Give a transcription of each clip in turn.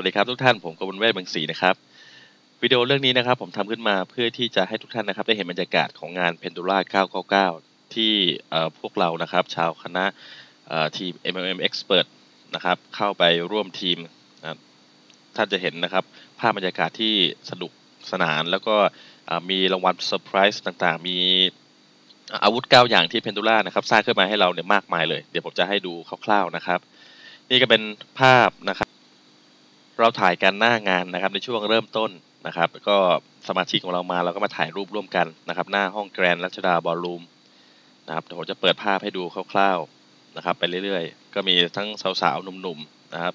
วัสดีครับทุกท่านผมกบลเวทบางศรีนะครับ วิดีโอเรื่องนี้นะครับ ผมทำขึ้นมาเพื่อที่จะให้ทุกท่านนะครับ ได้เห็นบรรยากาศของงาน Pendula 999 ที่พวกเรานะครับ ชาวคณะทีม MLM Expert นะครับ เข้าไปร่วมทีมท่านจะเห็นนะครับ ภาพบรรยากาศที่สนุกสนาน แล้วก็มีรางวัลเซอร์ไพรส์ต่างๆ มีอาวุธ 9 อย่างที่ Pendula นะครับสร้างขึ้นมาให้เราเนี่ยมากมายเลย เดี๋ยวผมจะให้ดูคร่าวๆนะครับ นี่ก็เป็นภาพนะครับ เราถ่ายกันหน้างานนะครับในช่วงเริ่มต้นนะครับ ก็สมาชิกของเรามาเราก็มาถ่ายรูปร่วมกันนะครับ หน้าห้องแกรนด์รัชดาบอลลูมนะครับเดี๋ยวผมจะเปิดภาพให้ดูคร่าวๆนะครับ ไปเรื่อยๆ ก็มีทั้งสาวๆหนุ่มๆนะครับ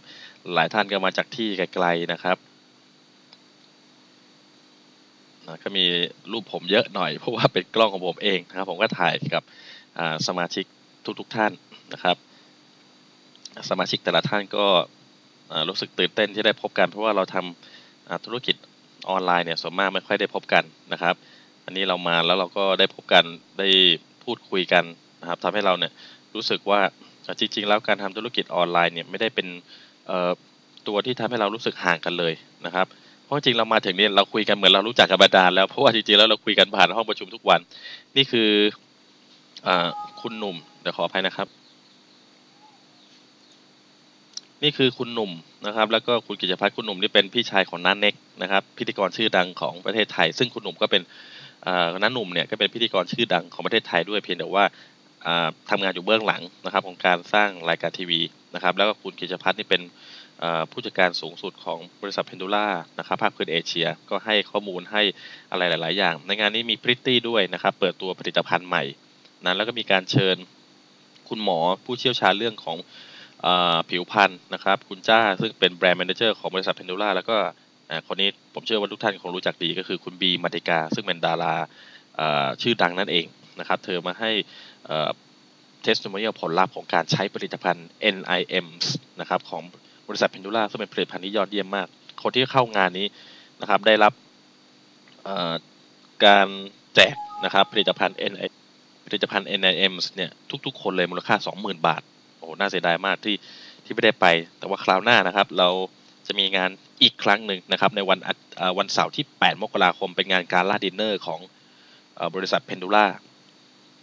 หลายท่านก็มาจากที่ไกลๆนะครับนะก็มีรูปผมเยอะหน่อยเพราะว่าเป็นกล้องของผมเองนะครับ ผมก็ถ่ายกับสมาชิกทุกๆท่านนะครับ สมาชิกแต่ละท่านก็ รู้สึกตื่นเต้นที่ได้พบกัน เพราะว่าเราทำอ่าธุรกิจออนไลน์เนี่ยส่วนมากไม่ค่อยได้พบกันนะครับ อันนี้เรามาแล้วเราก็ได้พบกันได้พูดคุยกันนะครับทำให้เราเนี่ยรู้สึกว่าจริงๆ แล้วการทำธุรกิจออนไลน์เนี่ยไม่ได้เป็นตัวที่ทำให้เรารู้สึกห่างกันเลยนะครับ เพราะจริงเรามาถึงเนี่ยเราคุยกันเหมือนเรารู้จักกันมานานแล้วเพราะว่าจริงๆแล้วเราคุยกันผ่านห้องประชุมทุกวัน นี่คืออคุณหนุ่มเดี๋ยวขออภัยนะครับ นี่คือคุณหนุ่มนะครับ แล้วก็คุณกิจพัฒน์คุณหนุ่มนี่เป็นพี่ชายของน้าเน็กนะครับ พิธีกรชื่อดังของประเทศไทย ซึ่งคุณหนุ่มก็เป็นน้าหนุ่มเนี่ยก็เป็นพิธีกรชื่อดังของประเทศไทยด้วยเพียงแต่ว่าอ่าทำงานอยู่เบื้องหลังนะครับ ของการสร้างรายการทีวีนะครับ แล้วก็คุณกิจพัฒน์นี่เป็นผู้จัดการสูงสุดของบริษัทเพนดูล่านะครับภาคพื้นเอเชียก็ให้ข้อมูลให้อะไรหลาย ๆ อย่าง ในงานนี้มีพริตตี้ด้วยนะครับ เปิดตัวผลิตภัณฑ์ใหม่นะแล้วก็มีการเชิญคุณหมอผู้เชี่ยวชาญเรื่องของอ่า ผิวพรรณนะครับ คุณจ้าซึ่งเป็นแบรนด์แมเนเจอร์ของบริษัทเพนดูล่าแล้วก็คนนี้ผมเชื่อว่าทุกท่านคงรู้จักดีก็คือคุณบีมาติกา ซึ่งเป็นดาราชื่อดังนั่นเองนะครับ เธอมาให้เทสติม o เนียผลลัพธ์ของการใช้ผลิตภัณฑ์ NIMs นะครับของบริษัทเพนดูล่าซึ่งเป็นผลิตภัณฑ์ที่ยอดเยี่ยมมาก คนที่เข้างานนี้นะครับได้รับการแจกนะครับผลิตภัณฑ์ NI ผลิตภัณฑ์ NIMs เนี่ยทุกๆ คนเลยมูลค่า 20,000 บาท อ้น่าเสียดายมากที่ที่ไม่ได้ไป แต่ว่าคราวหน้านะครับ เราจะมีงานอีกครั้งหนึ่งนะครับ ในวันวันเสาร์ที่ 8 มกราคมเป็นงานการล่าดินเนอร์ของอบริษัทเพนดูล่า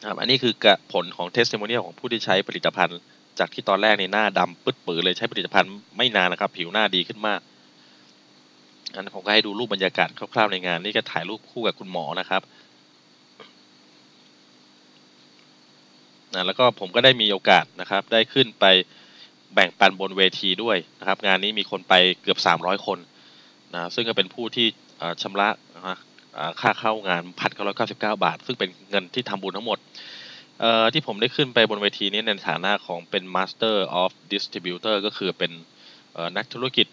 ครับอันนี้คือผลของเทสติโมเนียของผู้ที่ใช้ผลิตภัณฑ์ จากที่ตอนแรกในหน้าดำปึ๊ดปือเลยใช้ผลิตภัณฑ์ไม่นานนะครับ ผิวหน้าดีขึ้นมากอันผมก็ให้ดูรูปบรรยากาศคร่าวๆในงานนี่ก็ถ่ายรูปคู่กับคุณหมอนะครับ นะแล้วก็ผมก็ได้มีโอกาสนะครับ ได้ขึ้นไปแบ่งปันบนเวทีด้วยนะครับ งานนี้มีคนไปเกือบ 300 คนนะซึ่งก็เป็นผู้ที่ชำระนะค่าเข้างานพันเก้าร้อยเก้าสิบเก้าบาท ซึ่งเป็นเงินที่ทำบุญทั้งหมดที่ผมได้ขึ้นไปบนเวทีนี้ในฐานะของเป็น Master of Distributor ก็คือเป็นนักธุรกิจ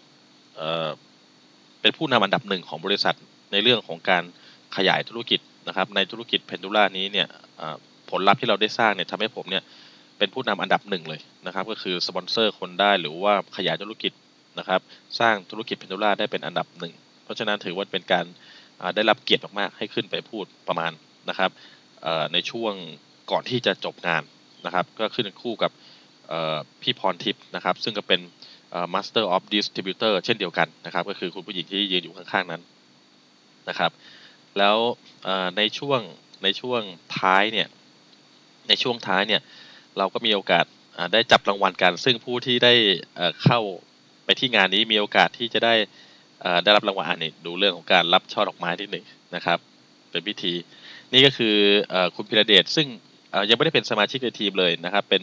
เป็นผู้นำอันดับหนึ่งของบริษัทในเรื่องของการขยายธุรกิจนะครับ ในธุรกิจเพนดูล่านี้เนี่ย ผลลัพธ์ที่เราได้สร้างเนี่ยทำให้ผมเนี่ยเป็นผู้นำอันดับหนึ่งเลยนะครับ ก็คือสปอนเซอร์คนได้หรือว่าขยายธุรกิจนะครับ สร้างธุรกิจเพนดูล่าได้เป็นอันดับหนึ่งเพราะฉะนั้นถือว่าเป็นการได้รับเกียรติมากๆให้ขึ้นไปพูดประมาณนะครับในช่วงก่อนที่จะจบงานนะครับ ก็ขึ้นคู่กับพี่พรทิพย์นะครับ ซึ่งก็เป็นเอ่อ Master of Distributor เช่นเดียวกันนะครับ ก็คือคุณผู้หญิงที่ยืนอยู่ข้างๆนั้นนะครับ แล้วในช่วงในช่วงท้ายเนี่ย ในช่วงท้ายเนี่ยเราก็มีโอกาสได้จับรางวัลกัน ซึ่งผู้ที่ได้เข้าไปที่งานนี้มีโอกาสที่จะได้ได้รับรางวัลอันนี้ดูเรื่องของการรับช่อดอกไม้นิดหนึ่งนะครับ เป็นพิธี นี่ก็คืออคุณพิระเดชซึ่งยังไม่ได้เป็นสมาชิกในทีมเลยนะครับ เป็น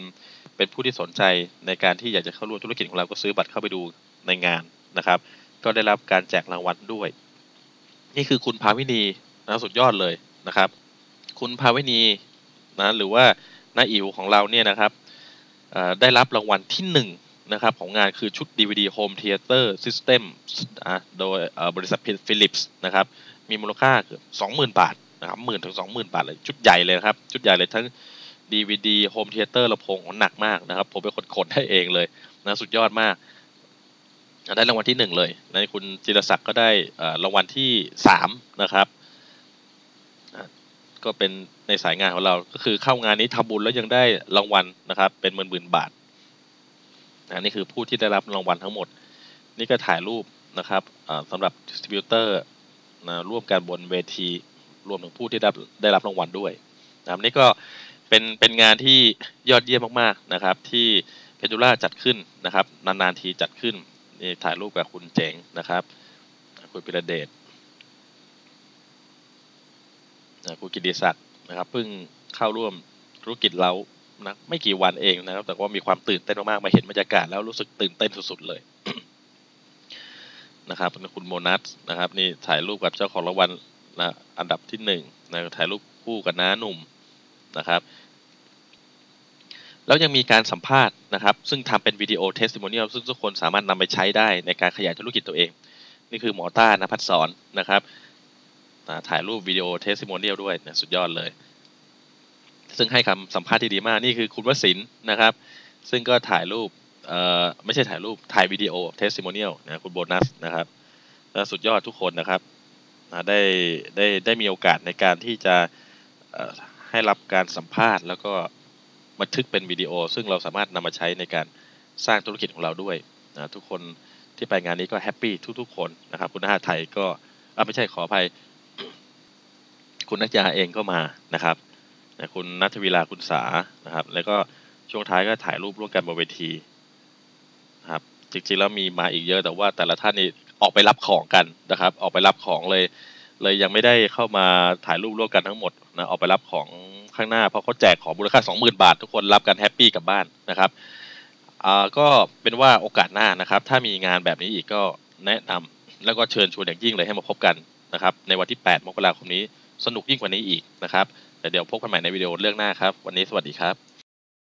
เป็นผู้ที่สนใจในการที่อยากจะเข้าร่วมธุรกิจของเราก็ซื้อบัตรเข้าไปดูในงานนะครับ ก็ได้รับการแจกรางวัลด้วย นี่คือคุณภาวินีนะสุดยอดเลยนะครับ คุณภาวินี นะหรือว่าน้าอิ๋วของเราเนี่ยนะครับได้รับรางวัลที่หนึ่งนะครับของงานคือชุด DVD Home Theater System โดยบริษัท Philips นะครับมีมูลค่าเกือบสองหมื่นบาทนะครับหมื่นถึงสองหมื่นบาทเลยชุดใหญ่เลยครับชุดใหญ่เลยทั้ง DVD Home Theater ลำโพงของหนักมากนะครับ ผมเป็นคนขนให้เองเลยนะสุดยอดมาก ได้รางวัลที่หนึ่งเลยในคุณจิรศักดิ์ก็ได้รางวัลที่สามนะครับ ก็เป็นในสายงานของเรา ก็คือเข้างานนี้ทำบุญแล้วยังได้รางวัลนะครับ เป็นหมื่นหมื่นบาทนะนี่คือผู้ที่ได้รับรางวัลทั้งหมด นี่ก็ถ่ายรูปนะครับอ่าสำหรับดิสติบิวเตอร์นะร่วมกันบนเวที รวมถึงผู้ที่ได้รับได้รับรางวัลด้วยนะครับนี่ก็เป็นเป็นงานที่ยอดเยี่ยมมากๆนะครับ ที่เพจูล่าจัดขึ้นนะครับ นานๆทีจัดขึ้นนี่ถ่ายรูปกับคุณเจ๋งนะครับ คุณปิระเดช นะคุณกิติศักดิ์นะครับเพิ่งเข้าร่วมธุรกิจเรานะไม่กี่วันเองนะครับ แต่ว่ามีความตื่นเต้นมากๆมาเห็นบรรยากาศแล้วรู้สึกตื่นเต้นสุดๆเลยนะครับคุณโมนัสนะครับ นี่ถ่ายรูปกับเจ้าของรางวัลนะอันดับที่หนึ่งนะถ่ายรูปคู่กับน้าหนุ่มนะครับ แล้วยังมีการสัมภาษณ์นะครับ ซึ่งทำเป็นวิดีโอเทสติมเนียลซึ่งทุกคนสามารถนำไปใช้ได้ในการขยายธุรกิจตัวเอง นี่คือหมอต้านภัสสอนนะครับ อ่าถ่ายรูปวิดีโอเทสติโมเนียลด้วยนะสุดยอดเลย ซึ่งให้คำสัมภาษณ์ที่ดีมาก นี่คือคุณวสินนะครับ ซึ่งก็ถ่ายรูปเอ่อไม่ใช่ถ่ายรูปถ่ายวิดีโอเทสติโมเนียลนะคุณโบนัสนะครับสุดยอดทุกคนนะครับอ่าได้ได้ได้มีโอกาสในการที่จะให้รับการสัมภาษณ์ แล้วก็บันทึกเป็นวิดีโอ ซึ่งเราสามารถนำมาใช้ในการสร้างธุรกิจของเราด้วยนะทุกคนที่ไปงานนี้ก็แฮปปี้ทุกๆ คนนะครับ คุณนาไทยก็อ่าไม่ใช่ขออภัย คุณนักยาเองก็มานะครับนะคุณนัทวิลาคุณสานะครับ แล้วก็ช่วงท้ายก็ถ่ายรูปร่วมกันบนเวทีนะครับ จริงๆแล้วมีมาอีกเยอะแต่ว่าแต่ละท่านนี่ออกไปรับของกันนะครับ ออกไปรับของเลย เลยยังไม่ได้เข้ามาถ่ายรูปร่วมกันทั้งหมดนะออกไปรับของข้างหน้าเพราะเขาแจกของมูลค่า20,000 บาท ทุกคนรับกันแฮปปี้กลับบ้านนะครับอ่าก็เป็นว่าโอกาสหน้านะครับ ถ้ามีงานแบบนี้อีกก็แนะนำแล้วก็เชิญชวนอย่างยิ่งเลยให้มาพบกันนะครับ ในวันที่ 8 มกราคมนี้ สนุกยิ่งกว่านี้อีกนะครับแต่เดี๋ยวพบกันใหม่ในวิดีโอเรื่องหน้าครับ วันนี้สวัสดีครับ